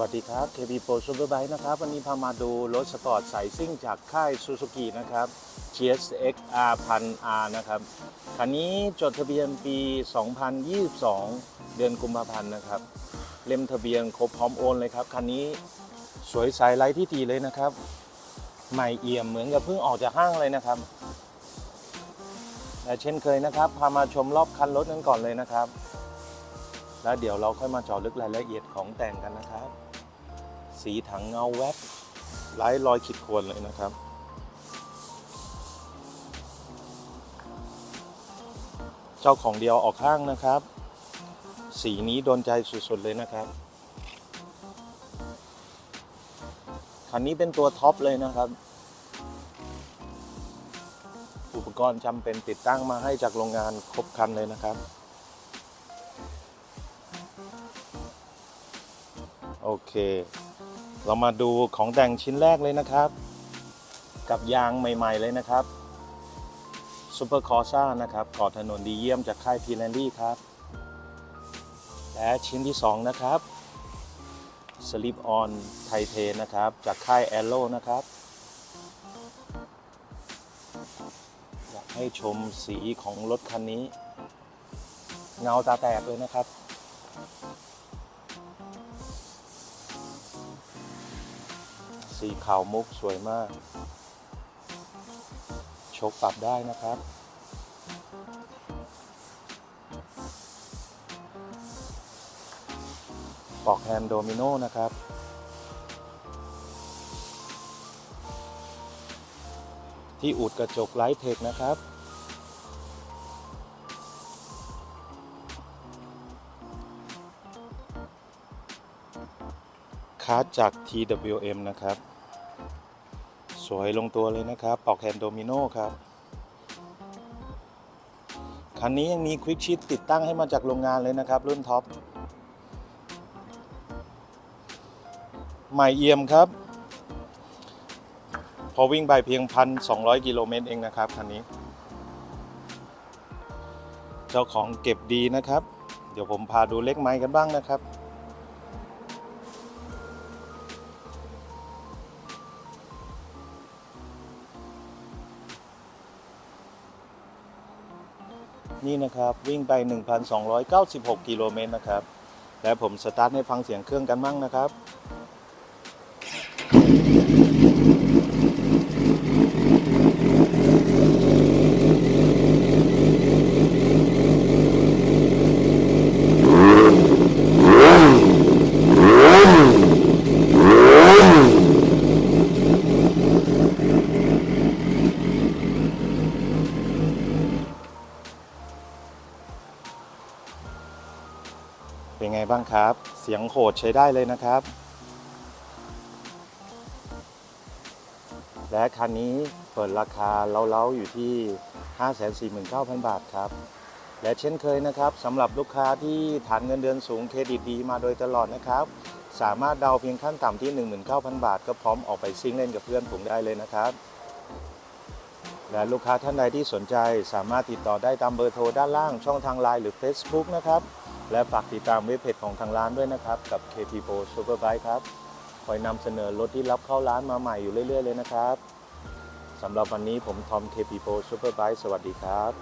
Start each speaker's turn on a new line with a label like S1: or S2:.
S1: วัสดีครับ KB Pro Superbike นะครับ วันนี้พามาดูรถสปอร์ตสายซิ่งจากค่าย Suzuki นะครับ GSX R 1 0 0 R นะครับ คันนี้จดทะเบียนปี 2022 เดือนกุมภาพันธ์นะครับ เล่มทะเบียนครบพร้อมโอนเลยครับ คันนี้สวยใสไร้ที่ตีเลยนะครับ ใหม่เอี่ยมเหมือนกับเพิ่งออกจากห้างเลยนะครับ และเช่นเคยนะครับ พามาชมรอบคันรถกันก่อนเลยนะครับ แล้วเดี๋ยวเราค่อยมาเจาะลึกรายละเอียดของแต่งกันนะครับ สีถังเงาแวบไร้รอยขีดข่วนเลยนะครับ เจ้าของเดียวออกข้างนะครับ สีนี้โดนใจสุดๆเลยนะครับคันนี้เป็นตัวท็อปเลยนะครับ อุปกรณ์จำเป็นติดตั้งมาให้จากโรงงานครบครันเลยนะครับ โอเค เรามาดูของแต่งชิ้นแรกเลยนะครับ กับยางใหม่ ๆ เลยนะครับซูเปอร์คอร์ซ่านะครับก่อถนนดีเยี่ยมจากค่ายพีแลนดี้ครับ และชิ้นที่ 2 นะครับสลิปออนไทเทนะครับ จากค่ายแอโ o นะครับอยากให้ชมสีของรถคันนี้ เงาตาแตกเลยนะครับ สีขาวมุกสวยมาก ชกปรับได้นะครับปอกแฮนด์โดมิโนนะครับที่อุดกระจกไลท์เทคนะครับ คาร์ดจาก TWM นะครับ สวยลงตัวเลยนะครับปอกแฮนด์โดมิโนครับ คันนี้ยังมีควิกชิ t ติดตั้งให้มาจากโรงงานเลยนะครับ รุ่นท็อป ใหม่เอี่ยมครับ พอวิ่งไปเพียง 1,200 กิโลเมตรเองนะครับคันนี้ เจ้าของเก็บดีนะครับ เดี๋ยวผมพาดูเล็กไม้กันบ้างนะครับ นี่นะครับวิ่งไป 1,296 กิโลเมตรนะครับ และผมสตาร์ทให้ฟังเสียงเครื่องกันมั่งนะครับ ไงบ้างครับ เสียงโหดใช้ได้เลยนะครับ และคันนี้เปิดราคาเล้าๆอยู่ที่ 549,000 บาทครับ และเช่นเคยนะครับสำหรับลูกค้าที่ฐานเงินเดือนสูงเครดิตดีมาโดยตลอดนะครับ สามารถเดาเพียงขั้นต่ำที่ 19,000 บาท ก็พร้อมออกไปซิ่งเล่นกับเพื่อนผมได้เลยนะครับ และลูกค้าท่านใดที่สนใจสามารถติดต่อได้ตามเบอร์โทรด้านล่างช่องทางไลน์หรือ Facebook นะครับ และฝากติดตามเว็บเพจของทางร้านด้วยนะครับ กับ KP Pro Superbike ครับ คอยนำเสนอรถที่รับเข้าร้านมาใหม่อยู่เรื่อย ๆ เลยนะครับสำหรับวันนี้ผมทอม KP Pro Superbike สวัสดีครับ